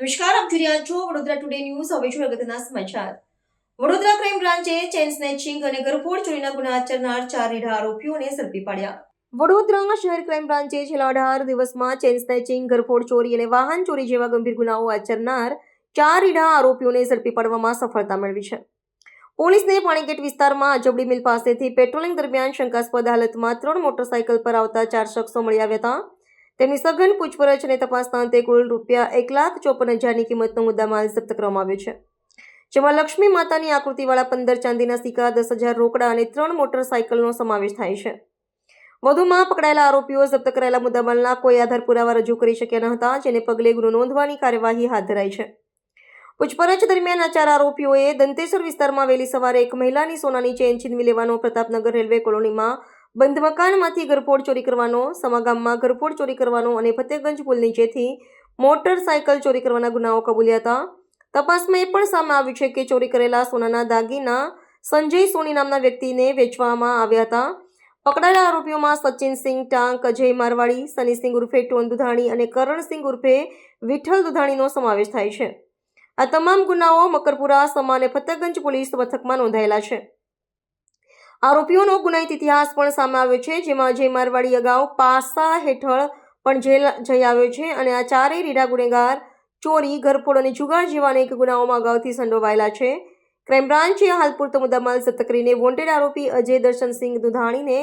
નમસ્કાર, આપ જોઈ રહ્યા છો વડોદરા ટુડે ન્યૂઝ હવે છું અગત્યના સમાચાર. વડોદરા ક્રાઇમ બ્રાન્ચે ચેન સ્નેચિંગ અને ગરફોડ ચોરીના ગુના આચરનાર ચાર રીઢા આરોપીઓને ઝડપી પાડ્યા. વડોદરા શહેર ક્રાઇમ બ્રાન્ચે છેલ્લા અઢાર દિવસમાં ચેન સ્નેચિંગ ગરફોડ ચોરી અને વાહન ચોરી જેવા ગંભીર ગુનાઓ આચરનાર ચાર રીઢા આરોપીઓને ઝડપી પાડવામાં સફળતા મેળવી છે. પોલીસને પાણીગેટ વિસ્તારમાં અજબડી મિલ પાસેથી પેટ્રોલિંગ દરમિયાન શંકાસ્પદ હાલતમાં ત્રણ મોટરસાયકલ પર આવતા ચાર શખ્સો મળી આવ્યા હતા. તેમની સઘન પૂછપરછ અને તપાસના અંતે કુલ રૂપિયા એક લાખ ચોપન હજારની કિંમતનો મુદ્દામાલ જપ્ત કરવામાં આવ્યો છે. જેમાં લક્ષ્મી માતાની આકૃતિવાળા પંદર ચાંદીના સિક્કા, દસ હજાર રોકડા અને ત્રણ મોટરસાઇકલનો સમાવેશ થાય છે. વધુમાં પકડાયેલા આરોપીઓ જપ્ત કરાયેલા મુદ્દામાલના કોઈ આધાર પુરાવા રજૂ કરી શક્યા ન હતા, જેને પગલે ગુનો નોંધવાની કાર્યવાહી હાથ ધરાઈ છે. પૂછપરછ દરમિયાન આ ચાર આરોપીઓએ દંતેશ્વર વિસ્તારમાં વહેલી સવારે એક મહિલાની સોનાની ચેન છીનવી લેવાનો પ્રતાપનગર રેલવે કોલોનીમાં બંધ મકાનમાંથી ગરફોડ ચોરી કરવાનો, સમાગામમાં ગરફોડ ચોરી કરવાનો અને ફતેગંજ પુલ નીચેથી મોટરસાયકલ ચોરી કરવાના ગુનાઓ કબૂલ્યા હતા. તપાસમાં એ પણ સામે આવ્યું છે કે ચોરી કરેલા સોનાના દાગીના સંજય સોની નામના વ્યક્તિને વેચવામાં આવ્યા હતા. પકડાયેલા આરોપીઓમાં સચિનસિંહ ટાંક, અજય મારવાડી, સનીસિંહ ઉર્ફે ટોન દુધાણી અને કરણસિંહ ઉર્ફે વિઠ્ઠલ દુધાણીનો સમાવેશ થાય છે. આ તમામ ગુનાઓ મકરપુરા સમા અને ફતેગંજ પોલીસ મથકમાં નોંધાયેલા છે. આરોપીઓનો ગુનાહિત ઇતિહાસ પણ સામે આવ્યો છે, જેમાં અજય મારવાડી અગાઉ પાસા હેઠળ પણ જેલ જઈ આવ્યો છે અને આ ચારેય રીઢા ગુનેગાર, ચોરી, ઘરફોડ અને જુગાર જેવા અનેક ગુનાઓમાં અગાઉથી સંડોવાયેલા છે. ક્રાઇમ બ્રાન્ચે હાલ પૂરતો મુદ્દામાલ જપ્ત કરીને વોન્ટેડ આરોપી અજય દર્શનસિંહ દુધાણીને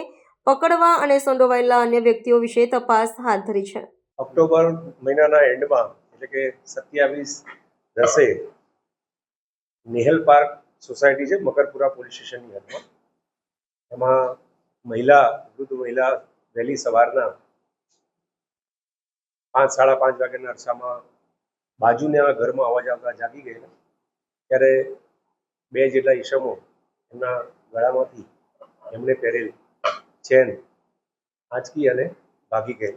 પકડવા અને સંડોવાયેલા અન્ય વ્યક્તિઓ વિશે તપાસ હાથ ધરી છે. ઓક્ટોબર મહિનાના એન્ડમાં, એટલે કે સત્યાવીસ દસે, નેહલ પાર્ક સોસાયટી છે, મકરપુરા પોલીસ સ્ટેશનની હદમાં એમાં મહિલા, વૃદ્ધ મહિલા વહેલી સવારના પાંચ, સાડા પાંચ વાગ્યાના અરસામાં બાજુના ઘરમાં અવાજ આવતા જાગી ગયેલા. ત્યારે બે જેટલા ઈસમો એમના ગળામાંથી એમણે પહેરેલ ચેન આંચકી અને ભાગી ગઈ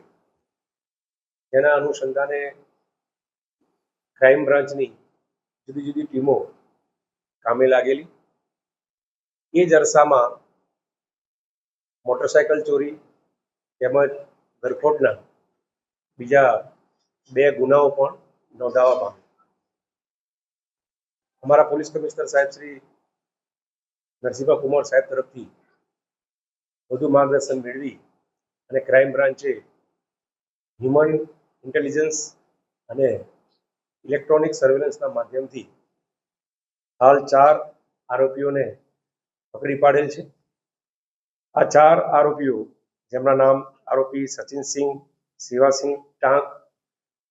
તેના અનુસંધાને ક્રાઇમ બ્રાન્ચની જુદી જુદી ટીમો કામે લાગેલી. એ જ અરસામાં મોટરસાયકલ ચોરી તેમજ ગરફોડના બીજા બે ગુનાઓ પણ નોંધાવવામાં અમારા પોલીસ કમિશનર સાહેબ શ્રી નરસિંહા કુમાર સાહેબ તરફથી વધુ માર્ગદર્શન મેળવી અને ક્રાઇમ બ્રાન્ચે હ્યુમન ઇન્ટેલિજન્સ અને ઇલેક્ટ્રોનિક સર્વેલન્સના માધ્યમથી હાલ ચાર આરોપીઓને પકડી પાડેલ છે. આ ચાર આરોપીઓ, જેમના નામ આરોપી સચિનસિંહ શિવાસિંહ ટાંક,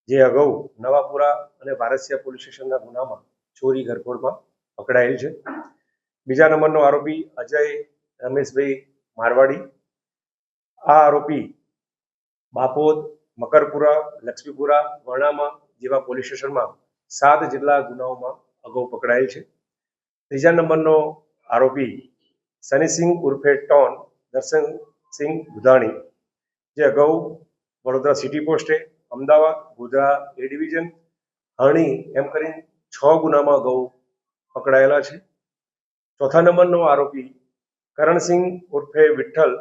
જે અગાઉ નવાપુરા અને વારસિયા પોલીસ સ્ટેશનના ગુનામાં ચોરી ઘરફોડમાં પકડાયેલ છે. બીજા નંબરનો આરોપી અજય રમેશભાઈ મારવાડી. આ આરોપી બાપોદ, મકરપુરા, લક્ષ્મીપુરા, વર્ણામાં જેવા પોલીસ સ્ટેશનમાં સાત જેટલા ગુનાઓમાં અગાઉ પકડાયેલ છે. ત્રીજા નંબરનો આરોપી સનીસિંહ ઉર્ફે ટોન દર્શનસિંહ દુધાણી જે અગાઉ વડોદરા સિટી પોસ્ટે અમદાવાદ, ગોધરા એ ડિવિઝન હણી એમ કરીને છ ગુનામાં અગાઉ પકડાયેલા છે. ચોથા નંબરનો આરોપી કરણસિંહ ઉર્ફે વિઠ્ઠલ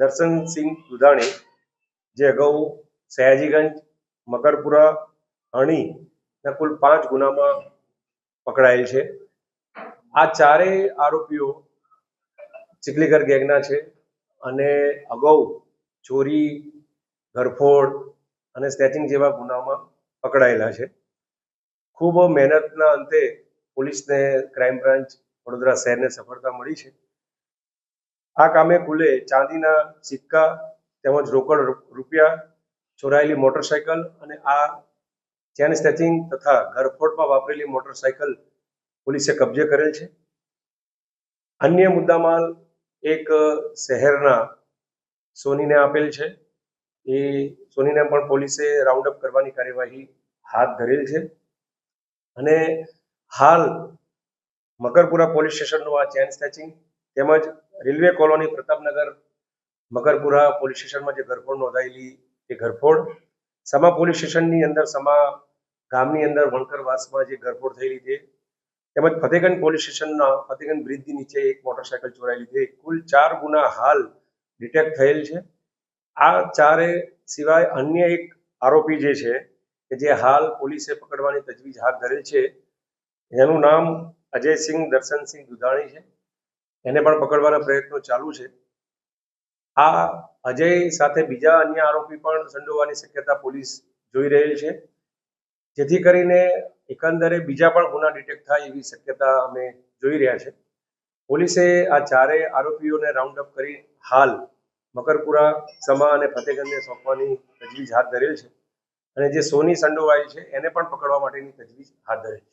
દર્શનસિંહ દુધાણી જે અગાઉ સયાજીગંજ, મકરપુરા હણીના કુલ પાંચ ગુનામાં પકડાયેલ છે. આ ચારેય આરોપીઓ ચીખલીગર ગેંગના છે. અને અગાઉ ચોરી, ધરફોડ અને સ્નેચિંગ જેવા ગુનામાં પકડાયેલા છે. ખૂબ મહેનતના અંતે પોલીસને ક્રાઇમ બ્રાન્ચ વડોદરા શહેરને સફળતા મળી છે. આ કામે કુલે ચાંદીના સિક્કા તેમજ રોકડ રૂપિયા, ચોરાયેલી મોટરસાયકલ અને આ ચેન સ્નેચિંગ તથા ઘરફોડમાં વાપરેલી મોટરસાયકલ પોલીસે કબજે કરેલ છે. અન્ય મુદ્દામાલ એક શહેરના સોનીને આપેલ છે. એ સોનીને પણ પોલીસે રાઉન્ડ અપ કરવાની કાર્યવાહી હાથ ધરેલ છે. અને હાલ મકરપુરા પોલીસ સ્ટેશનનું આ ચેન સ્નેચિંગ તેમજ railway colony Pratapnagar Makarpura police સ્ટેશનમાં જે ઘરફોડ નોંધાયેલી એ ઘરફોડ, સમા પોલીસ સ્ટેશનની અંદર સમા ગામની અંદર વણકરવાસમાં જે ઘરફોડ થયેલી છે તેમજ ફતેગંજ પોલીસ સ્ટેશનના ફતેગંજ બ્રિજની નીચે એક મોટરસાયકલ ચોરાઈ લીધી. કુલ ચાર ગુના હાલ ડિટેક્ટ થયેલ છે. આ ચારે સિવાય અન્ય એક આરોપી જે છે, કે જે હાલ પોલીસે પકડવાની તજવીજ હાથ ધરેલ છે, એનું નામ અજયસિંહ દર્શનસિંહ દુધાણી છે. એને પણ પકડવાના પ્રયત્નો ચાલુ છે. આ અજય સાથે બીજા અન્ય આરોપી પણ સંડોવાની શક્યતા પોલીસ જોઈ રહેલ છે. જેથી કરીને એકંદરે બીજા પણ ગુના ડિટેક્ટ થાય એવી શક્યતા અમે જોઈ રહ્યા છે. પોલીસે આ ચારેય આરોપીઓને રાઉન્ડ અપ કરી હાલ મકરપુરા, સમા અને ફતેગંજને સોંપવાની તજવીજ હાથ ધરેલ છે અને જે સોની સંડોવાઈ છે એને પણ પકડવા માટેની તજવીજ હાથ ધરેલ છે.